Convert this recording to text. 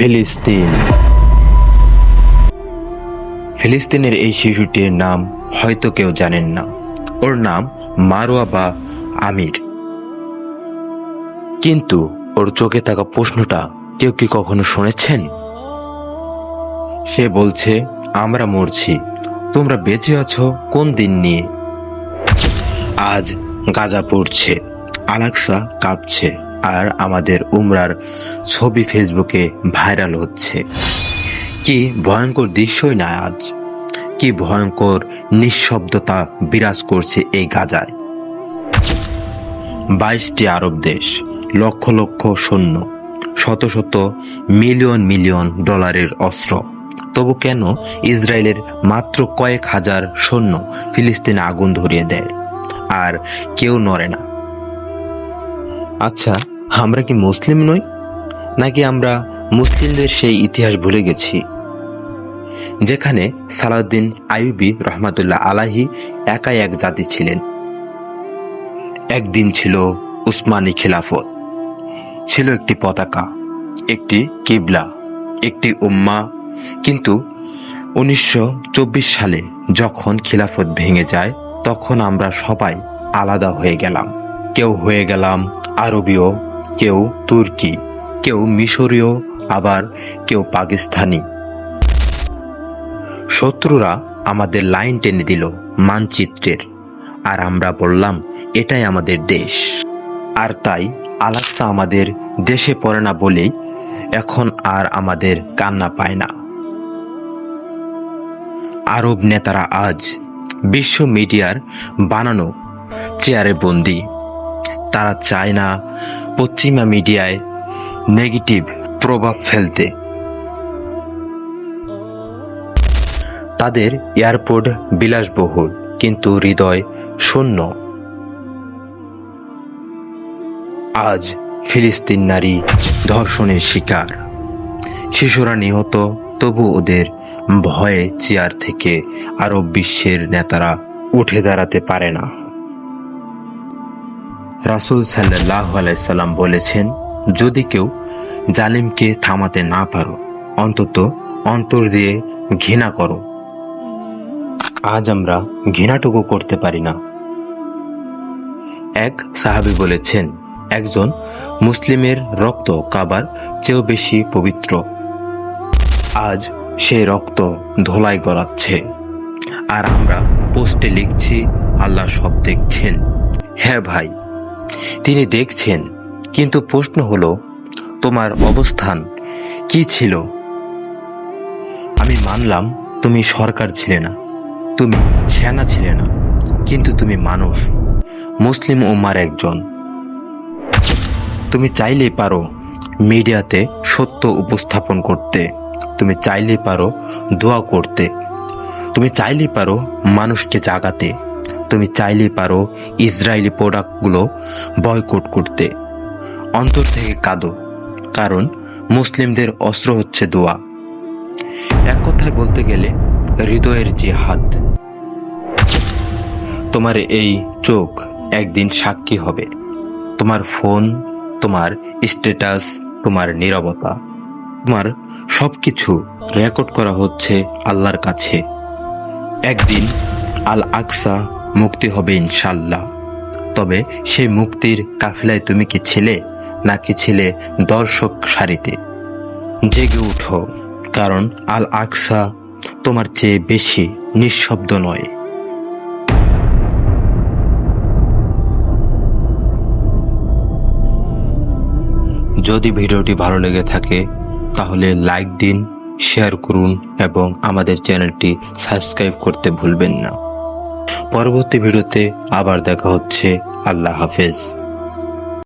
ফিলিস্তিন। ফিলিস্তিনের এই শিশুটির নাম হয়তো কেউ জানেন না। ওর নাম মারোয়া বা আমির। কিন্তু ওর চোখে থাকা প্রশ্নটা কেউ কি কখনো শুনেছেন? সে বলছে, আমরা মরছি। তোমরা বেঁচে আছো কোন দিন নিয়ে? আজ গাজা পড়ছে, আলাক্সা কাঁদছে। আর আমাদের উমরার ছবি ফেসবুকে ভাইরাল হচ্ছে। কি ভয়ঙ্কর দৃশ্যই না আজ? কি ভয়ঙ্কর নিঃশব্দতা বিরাজ করছে এই গাজায়। বাইশটি আরব দেশ, লক্ষ লক্ষ সৈন্য, শত শত মিলিয়ন মিলিয়ন ডলারের অস্ত্র। তবু কেন ইসরায়েলের মাত্র কয়েক হাজার সৈন্য ফিলিস্তিনে আগুন ধরিয়ে দেয়? আর কেউ নড়ে না। আচ্ছা আমরা কি মুসলিম নই? নাকি আমরা মুসলিমদের সেই ইতিহাস ভুলে গেছি? যেখানে সালাউদ্দিন আইয়ুবি রহমাতুল্লাহ আলাহি একাই এক জাতি ছিলেন। একদিন ছিল উসমানী খিলাফত। ছিল একটি পতাকা, একটি কিবলা, একটি উম্মা। কিন্তু উনিশশো চব্বিশ সালে যখন খিলাফত ভেঙে যায়, তখন আমরা সবাই আলাদা হয়ে গেলাম। কেউ হয়ে গেলাম আরবীয়, কেউ তুর্কি, কেউ মিশরীয়, আবার কেউ পাকিস্তানি। শত্রুরা আমাদের লাইন টেনে দিল মানচিত্রের। আর আমরা বললাম, এটাই আমাদের দেশ। আর তাই আলাক্সা আমাদের দেশে পড়ে না বলেই এখন আর আমাদের কান্না পায় না। আরব নেতারা আজ বিশ্ব মিডিয়ার বানানো চেয়ারে বন্দি। তারা চায় না পশ্চিমা মিডিয়ায় নেগেটিভ প্রভাব ফেলতে। তাদের এয়ারপোর্ট বিলাসবহুল, কিন্তু হৃদয় শূন্য। আজ ফিলিস্তিন নারী ধর্ষণের শিকার। শিশুরা নিহত, তবু ওদের ভয়ে চেয়ার থেকে আরব বিশ্বের নেতারা উঠে দাঁড়াতে পারে না। রাসুল সাল্লাহ বলেছেন, যদি কেউ জালিমকে থামাতে না পারো, অন্তত অন্তর দিয়ে ঘৃণা করো। আজ আমরা ঘৃণাটুকু করতে পারি না। এক সাহাবি বলেছেন, একজন মুসলিমের রক্ত কাবার চেয়েও বেশি পবিত্র। আজ সে রক্ত ধোলাই গড়াচ্ছে। আর আমরা পোস্টে লিখছি, আল্লাহ সব দেখছেন। হ্যাঁ ভাই তিনি দেখছেন, কিন্তু প্রশ্ন হলো, তোমার অবস্থান কি ছিল? আমি মানলাম তুমি সরকার ছিলে না, তুমি সেনা ছিলে না, কিন্তু তুমি মানুষ, মুসলিম উম্মার একজন। তুমি চাইলেই পারো মিডিয়াতে সত্য উপস্থাপন করতে, তুমি চাইলেই পারো দোয়া করতে, তুমি চাইলেই পারো মানুষকে জাগাতে তুমি চাইলেই পারো ইসরায়েলি প্রোডাক্টগুলো বয়কট করতে। অন্তর থেকে কাঁদো, কারণ মুসলিমদের অস্ত্র হচ্ছে দোয়া। এক কথায় বলতে গেলে, হৃদয়ের যে হাত তোমার এই চোখ একদিন সাক্ষী হবে। তোমার ফোন, তোমার স্ট্যাটাস, তোমার নীরবতা। তোমার সব কিছু রেকর্ড করা হচ্ছে আল্লাহর কাছে। একদিন আল আকসা মুক্তি হবে ইনশাল্লাহ তবে সেই মুক্তির কাফিলায় তুমি কি ছিলে নাকি ছিলে দর্শক সারিতে? জেগে উঠো, কারণ আল আকসা তোমার চেয়ে বেশি নিঃশব্দ নয়। যদি ভিডিওটি ভালো লেগে থাকে, তাহলে লাইক দিন, শেয়ার করুন এবং আমাদের চ্যানেলটি সাবস্ক্রাইব করতে ভুলবেন না। পরবর্তী ভিডিওতে আবার দেখা হচ্ছে। আল্লাহ হাফেজ।